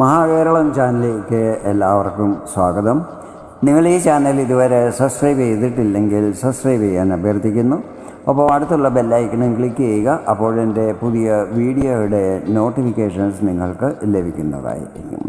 മഹാകേരളം ചാനലിലേക്ക് എല്ലാവർക്കും സ്വാഗതം. നിങ്ങൾ ഈ ചാനൽ ഇതുവരെ സബ്സ്ക്രൈബ് ചെയ്തിട്ടില്ലെങ്കിൽ സബ്സ്ക്രൈബ് ചെയ്യാൻ അഭ്യർത്ഥിക്കുന്നു. അപ്പോൾ അടുത്തുള്ള ബെല്ലൈക്കണും ക്ലിക്ക് ചെയ്യുക അപ്പോൾ എന്റെ പുതിയ വീഡിയോയുടെ നോട്ടിഫിക്കേഷൻസ് നിങ്ങൾക്ക് ലഭിക്കുന്നതായിരിക്കും.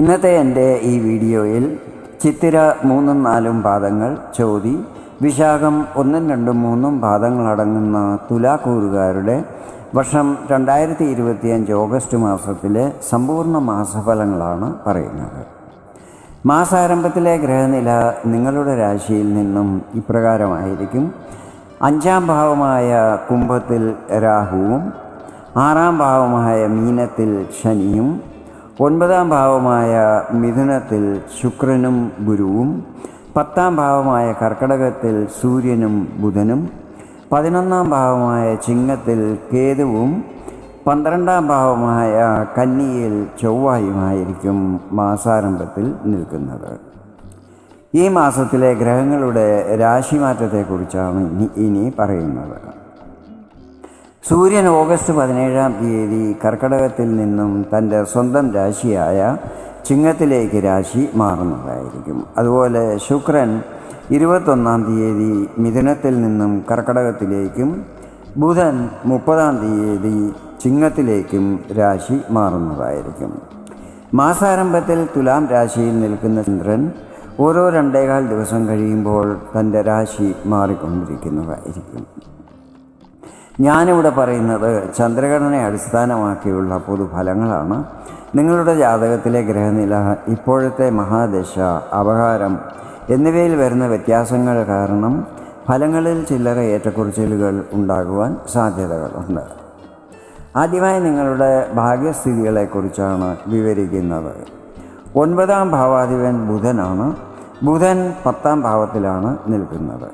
ഇന്നത്തെ എന്റെ ഈ വീഡിയോയിൽ ചിത്തിര മൂന്നും നാലും പാദങ്ങൾ ചോതി വിശാഖം ഒന്നും രണ്ടും മൂന്നും പാദങ്ങളടങ്ങുന്ന തുലാക്കൂറുകാരുടെ വർഷം രണ്ടായിരത്തി ഇരുപത്തിയഞ്ച് ഓഗസ്റ്റ് മാസത്തിലെ സമ്പൂർണ മാസഫലങ്ങളാണ് പറയുന്നത്. മാസാരംഭത്തിലെ ഗ്രഹനില നിങ്ങളുടെ രാശിയിൽ നിന്നും ഇപ്രകാരമായിരിക്കും. അഞ്ചാം ഭാവമായ കുംഭത്തിൽ രാഹുവും ആറാം ഭാവമായ മീനത്തിൽ ശനിയും ഒൻപതാം ഭാവമായ മിഥുനത്തിൽ ശുക്രനും ഗുരുവും പത്താം ഭാവമായ കർക്കടകത്തിൽ സൂര്യനും ബുധനും പതിനൊന്നാം ഭാവമായ ചിങ്ങത്തിൽ കേതുവും പന്ത്രണ്ടാം ഭാവമായ കന്നിയിൽ ചൊവ്വായുമായിരിക്കും മാസാരംഭത്തിൽ നിൽക്കുന്നത്. ഈ മാസത്തിലെ ഗ്രഹങ്ങളുടെ രാശിമാറ്റത്തെക്കുറിച്ചാണ് ഇനി ഇനി പറയുന്നത്. സൂര്യൻ ഓഗസ്റ്റ് പതിനേഴാം തീയതി കർക്കടകത്തിൽ നിന്നും തന്റെ സ്വന്തം രാശിയായ ചിങ്ങത്തിലേക്ക് രാശി മാറുന്നതായിരിക്കും. അതുപോലെ ശുക്രൻ ഇരുപത്തൊന്നാം തീയതി മിഥുനത്തിൽ നിന്നും കർക്കടകത്തിലേക്കും ബുധൻ മുപ്പതാം തീയതി ചിങ്ങത്തിലേക്കും രാശി മാറുന്നതായിരിക്കും. മാസാരംഭത്തിൽ തുലാം രാശിയിൽ നിൽക്കുന്ന ചന്ദ്രൻ ഓരോ രണ്ടേകാൽ ദിവസം കഴിയുമ്പോൾ തന്റെ രാശി മാറിക്കൊണ്ടിരിക്കുന്നതായിരിക്കും. ഞാനിവിടെ പറയുന്നത് ചന്ദ്രഘടനയെ അടിസ്ഥാനമാക്കിയുള്ള പൊതുഫലങ്ങളാണ്. നിങ്ങളുടെ ജാതകത്തിലെ ഗ്രഹനില ഇപ്പോഴത്തെ മഹാദശ അപകാരം എന്നിവയിൽ വരുന്ന വ്യത്യാസങ്ങൾ കാരണം ഫലങ്ങളിൽ ചില്ലറ ഏറ്റക്കുറച്ചിലുകൾ ഉണ്ടാകുവാൻ സാധ്യതകളുണ്ട്. ആദ്യമായി നിങ്ങളുടെ ഭാഗ്യസ്ഥിതികളെക്കുറിച്ചാണ് വിവരിക്കുന്നത്. ഒൻപതാം ഭാവാധിപൻ ബുധനാണ്. ബുധൻ പത്താം ഭാവത്തിലാണ് നിൽക്കുന്നത്.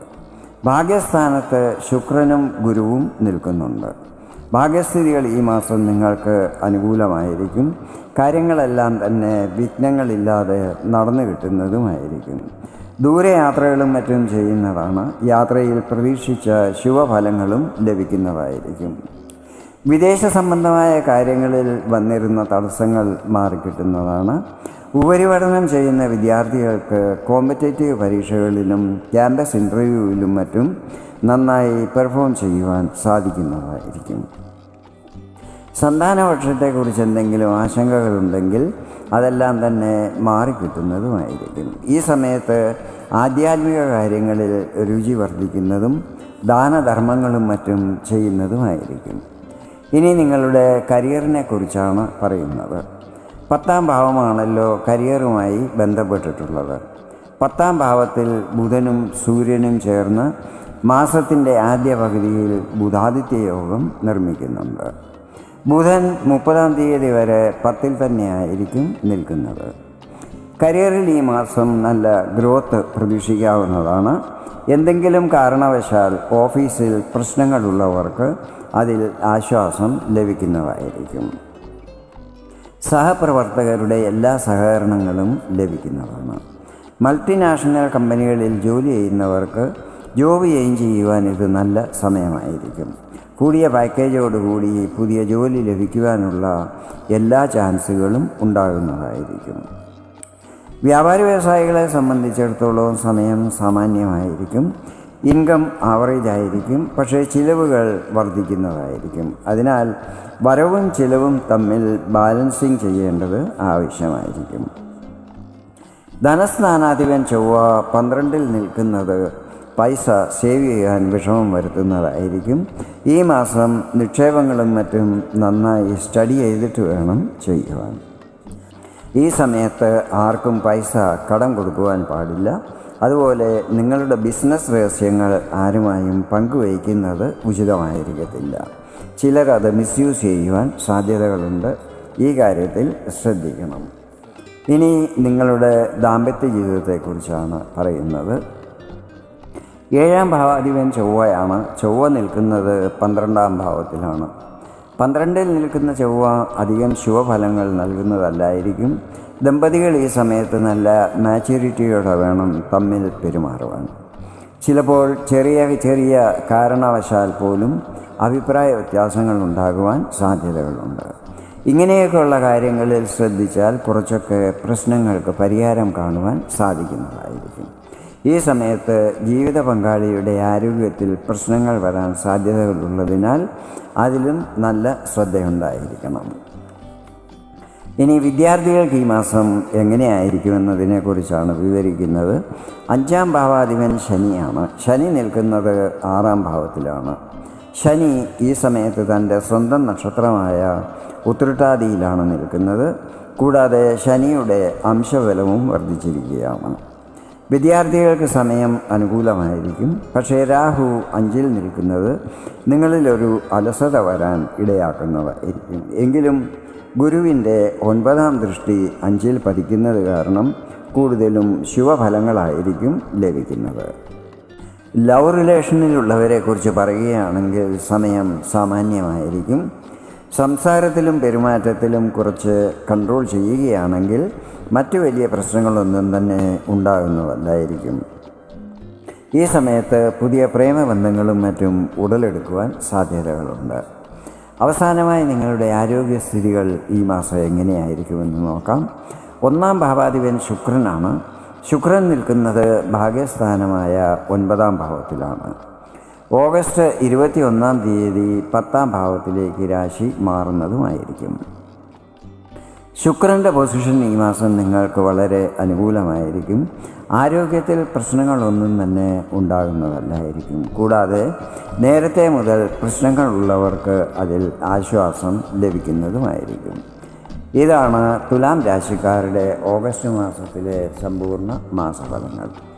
ഭാഗ്യസ്ഥാനത്ത് ശുക്രനും ഗുരുവും നിൽക്കുന്നുണ്ട്. ഭാഗ്യസ്ഥിതികൾ ഈ മാസം നിങ്ങൾക്ക് അനുകൂലമായിരിക്കും. കാര്യങ്ങളെല്ലാം തന്നെ വിഘ്നങ്ങളില്ലാതെ നടന്നു കിട്ടുന്നതുമായിരിക്കും. ദൂരയാത്രകളും മറ്റും ചെയ്യുന്നതാണ്. യാത്രയിൽ പ്രതീക്ഷിച്ച ശുഭഫലങ്ങളും ലഭിക്കുന്നതായിരിക്കും. വിദേശ സംബന്ധമായ കാര്യങ്ങളിൽ വന്നിരുന്ന തടസ്സങ്ങൾ മാറിക്കിട്ടുന്നതാണ്. ഉപരിപഠനം ചെയ്യുന്ന വിദ്യാർത്ഥികൾക്ക് കോമ്പറ്റേറ്റീവ് പരീക്ഷകളിലും ക്യാമ്പസ് ഇന്റർവ്യൂവിലും മറ്റും നന്നായി പെർഫോം ചെയ്യുവാൻ സാധിക്കുന്നതായിരിക്കും. സന്താനപക്ഷത്തെക്കുറിച്ച് എന്തെങ്കിലും ആശങ്കകളുണ്ടെങ്കിൽ അതെല്ലാം തന്നെ മാറിക്കിട്ടുന്നതുമായിരിക്കും. ഈ സമയത്ത് ആധ്യാത്മിക കാര്യങ്ങളിൽ രുചി വർദ്ധിക്കുന്നതും ദാനധർമ്മങ്ങളും മറ്റും ചെയ്യുന്നതുമായിരിക്കും. ഇനി നിങ്ങളുടെ കരിയറിനെ കുറിച്ചാണ് പറയുന്നത്. പത്താം ഭാവമാണല്ലോ കരിയറുമായി ബന്ധപ്പെട്ടിട്ടുള്ളത്. പത്താം ഭാവത്തിൽ ബുധനും സൂര്യനും ചേർന്ന് മാസത്തിന്റെ ആദ്യ പകുതിയിൽ ബുധാദിത്യ യോഗം നിർമ്മിക്കുന്നുണ്ട്. ബുധൻ മുപ്പതാം തീയതി വരെ പത്തിൽ തന്നെയായിരിക്കും നിൽക്കുന്നത്. കരിയറിൽ ഈ മാസം നല്ല ഗ്രോത്ത് പ്രതീക്ഷിക്കാവുന്നതാണ്. എന്തെങ്കിലും കാരണവശാൽ ഓഫീസിൽ പ്രശ്നങ്ങളുള്ളവർക്ക് അതിൽ ആശ്വാസം ലഭിക്കുന്നതായിരിക്കും. സഹപ്രവർത്തകരുടെ എല്ലാ സഹകരണങ്ങളും ലഭിക്കുന്നതാണ്. മൾട്ടിനാഷണൽ കമ്പനികളിൽ ജോലി ചെയ്യുന്നവർക്ക് ജോബ് ചെയ്യും ചെയ്യുവാൻ ഇത് നല്ല സമയമായിരിക്കും. കൂടിയ പാക്കേജോടുകൂടി പുതിയ ജോലി ലഭിക്കുവാനുള്ള എല്ലാ ചാൻസുകളും ഉണ്ടാകുന്നതായിരിക്കും. വ്യാപാരി വ്യവസായികളെ സംബന്ധിച്ചിടത്തോളം സമയം സാമാന്യമായിരിക്കും. ഇൻകം ആവറേജ് ആയിരിക്കും. പക്ഷേ ചിലവുകൾ വർദ്ധിക്കുന്നതായിരിക്കും. അതിനാൽ വരവും ചിലവും തമ്മിൽ ബാലൻസിങ് ചെയ്യേണ്ടത് ആവശ്യമായിരിക്കും. ധനസ്ഥാനാധിപൻ ചൊവ്വ പന്ത്രണ്ടിൽ നിൽക്കുന്നത് പൈസ സേവ് ചെയ്യാൻ വിഷമം വരുത്തുന്നതായിരിക്കും. ഈ മാസം നിക്ഷേപങ്ങളും മറ്റും നന്നായി സ്റ്റഡി ചെയ്തിട്ട് വേണം ചെയ്യുവാൻ. ഈ സമയത്ത് ആർക്കും പൈസ കടം കൊടുക്കുവാൻ പാടില്ല. അതുപോലെ നിങ്ങളുടെ ബിസിനസ് രഹസ്യങ്ങൾ ആരുമായും പങ്കുവയ്ക്കുന്നത് ഉചിതമായിരിക്കത്തില്ല. ചിലർ അത് മിസ്യൂസ് ചെയ്യുവാൻ സാധ്യതകളുണ്ട്. ഈ കാര്യത്തിൽ ശ്രദ്ധിക്കണം. ഇനി നിങ്ങളുടെ ദാമ്പത്യ ജീവിതത്തെക്കുറിച്ചാണ് പറയുന്നത്. ഏഴാം ഭാവാധിപൻ ചൊവ്വയാണ്. ചൊവ്വ നിൽക്കുന്നത് പന്ത്രണ്ടാം ഭാവത്തിലാണ്. പന്ത്രണ്ടിൽ നിൽക്കുന്ന ചൊവ്വ അധികം ശുഭഫലങ്ങൾ നൽകുന്നതല്ലായിരിക്കും. ദമ്പതികൾ ഈ സമയത്ത് നല്ല മാച്യൂരിറ്റിയോടെ വേണം തമ്മിൽ പെരുമാറുവാൻ. ചിലപ്പോൾ ചെറിയ ചെറിയ കാരണവശാൽ പോലും അഭിപ്രായ വ്യത്യാസങ്ങൾ ഉണ്ടാകുവാൻ സാധ്യതകളുണ്ട്. ഇങ്ങനെയൊക്കെയുള്ള കാര്യങ്ങളിൽ ശ്രദ്ധിച്ചാൽ കുറച്ചൊക്കെ പ്രശ്നങ്ങൾക്ക് പരിഹാരം കാണുവാൻ സാധിക്കുന്നതായിരിക്കും. ഈ സമയത്ത് ജീവിത പങ്കാളിയുടെ ആരോഗ്യത്തിൽ പ്രശ്നങ്ങൾ വരാൻ സാധ്യതകളുള്ളതിനാൽ അതിലും നല്ല ശ്രദ്ധയുണ്ടായിരിക്കണം. ഇനി വിദ്യാർത്ഥികൾക്ക് ഈ മാസം എങ്ങനെയായിരിക്കുമെന്നതിനെക്കുറിച്ചാണ് വിവരിക്കുന്നത്. അഞ്ചാം ഭാവാധിപൻ ശനിയാണ്. ശനി നിൽക്കുന്നത് ആറാം ഭാവത്തിലാണ്. ശനി ഈ സമയത്ത് തന്റെ സ്വന്തം നക്ഷത്രമായ ഉത്രട്ടാതിയിലാണ് നിൽക്കുന്നത്. കൂടാതെ ശനിയുടെ അംശബലവും വർദ്ധിച്ചിരിക്കുകയാണ്. വിദ്യാർത്ഥികൾക്ക് സമയം അനുകൂലമായിരിക്കും. പക്ഷേ രാഹു അഞ്ചിൽ നിൽക്കുന്നത് നിങ്ങളിലൊരു അലസത വരാൻ ഇടയാക്കുന്നതായിരിക്കും എങ്കിലും ഗുരുവിന്റെ ഒൻപതാം ദൃഷ്ടി അഞ്ചിൽ പതിക്കുന്നത് കാരണം കൂടുതലും ശുഭഫലങ്ങളായിരിക്കും ലഭിക്കുന്നത്. ലവ് റിലേഷനിലുള്ളവരെക്കുറിച്ച് പറയുകയാണെങ്കിൽ സമയം സാമാന്യമായിരിക്കും. സംസാരത്തിലും പെരുമാറ്റത്തിലും കുറച്ച് കൺട്രോൾ ചെയ്യുകയാണെങ്കിൽ മറ്റു വലിയ പ്രശ്നങ്ങളൊന്നും തന്നെ ഉണ്ടാകുന്നതല്ലായിരിക്കും ഈ സമയത്ത് പുതിയ പ്രേമബന്ധങ്ങളും മറ്റും ഉടലെടുക്കുവാൻ സാധ്യതകളുണ്ട്. അവസാനമായി നിങ്ങളുടെ ആരോഗ്യസ്ഥിതികൾ ഈ മാസം എങ്ങനെയായിരിക്കുമെന്ന് നോക്കാം. ഒന്നാം ഭാവാധിപൻ ശുക്രനാണ്. ശുക്രൻ നിൽക്കുന്നത് ഭാഗ്യസ്ഥാനമായ ഒൻപതാം ഭാവത്തിലാണ്. ഓഗസ്റ്റ് ഇരുപത്തി ഒന്നാം തീയതി പത്താം ഭാവത്തിലേക്ക് രാശി മാറുന്നതുമായിരിക്കും. ശുക്രന്റെ പൊസിഷൻ ഈ മാസം നിങ്ങൾക്ക് വളരെ അനുകൂലമായിരിക്കും. ആരോഗ്യത്തിൽ പ്രശ്നങ്ങളൊന്നും തന്നെ ഉണ്ടാകുന്നതല്ലായിരിക്കും. കൂടാതെ നേരത്തെ മുതൽ പ്രശ്നങ്ങൾ ഉള്ളവർക്ക് അതിൽ ആശ്വാസം ലഭിക്കുന്നതുമായിരിക്കും. ഇതാണ് തുലാം രാശിക്കാരുടെ ഓഗസ്റ്റ് മാസത്തിലെ സമ്പൂർണ മാസഫലങ്ങൾ.